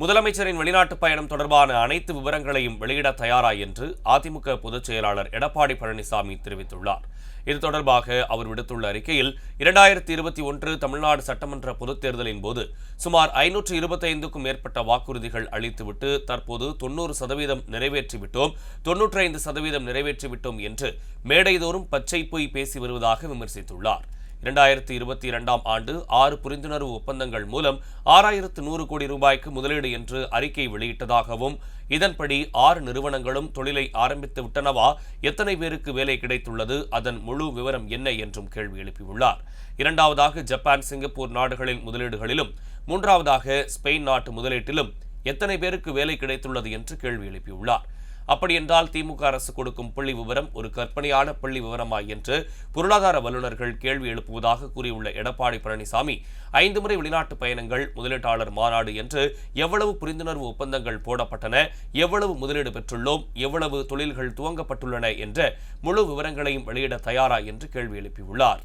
முதலமைச்சரின் வெளிநாட்டு பயணம் தொடர்பான அனைத்து விவரங்களையும் வெளியிட தயாரா என்று அதிமுக பொதுச் செயலாளர் எடப்பாடி பழனிசாமி தெரிவித்துள்ளார். இது தொடர்பாக அவர் விடுத்துள்ள அறிக்கையில் இரண்டாயிரத்தி இருபத்தி ஒன்று தமிழ்நாடு சட்டமன்ற பொதுத் தேர்தலின் போது சுமார் ஐநூற்று இருபத்தைந்துக்கும் மேற்பட்ட வாக்குறுதிகள் அளித்துவிட்டு தற்போது தொண்ணூறு சதவீதம் நிறைவேற்றிவிட்டோம் தொன்னூற்றைந்து சதவீதம் நிறைவேற்றிவிட்டோம் என்று மேடைதோறும் பச்சை பொய் பேசி வருவதாக விமர்சித்துள்ளார். இரண்டாயிரத்தி இருபத்தி இரண்டாம் ஆண்டு ஆறு புரிந்துணர்வு ஒப்பந்தங்கள் மூலம் ஆறாயிரத்து நூறு கோடி ரூபாய்க்கு முதலீடு என்று அறிக்கை வெளியிட்டதாகவும் இதன்படி ஆறு நிறுவனங்களும் தொழிலை ஆரம்பித்து விட்டனவா? எத்தனை பேருக்கு வேலை கிடைத்துள்ளது? அதன் முழு விவரம் என்ன என்றும் கேள்வி எழுப்பியுள்ளார். இரண்டாவதாக ஜப்பான் சிங்கப்பூர் நாடுகளின் முதலீடுகளிலும் மூன்றாவதாக ஸ்பெயின் நாட்டு முதலீட்டிலும் எத்தனை பேருக்கு வேலை கிடைத்துள்ளது என்று கேள்வி எழுப்பியுள்ளார். அப்படியென்றால் திமுக அரசு கொடுக்கும் புள்ளி விவரம் ஒரு கற்பனையான புள்ளி விவரமா என்று பொருளாதார வல்லுநர்கள் கேள்வி எழுப்புவதாக கூறியுள்ள எடப்பாடி பழனிசாமி ஐந்து முறை வெளிநாட்டு பயணங்கள் முதலீட்டாளர் மாநாடு என்று எவ்வளவு புரிந்துணர்வு ஒப்பந்தங்கள் போடப்பட்டன எவ்வளவு முதலீடு பெற்றுள்ளோம் எவ்வளவு தொழில்கள் துவங்கப்பட்டுள்ளன என்ற முழு விவரங்களையும் வெளியிட தயாரா என்று கேள்வி எழுப்பியுள்ளார்.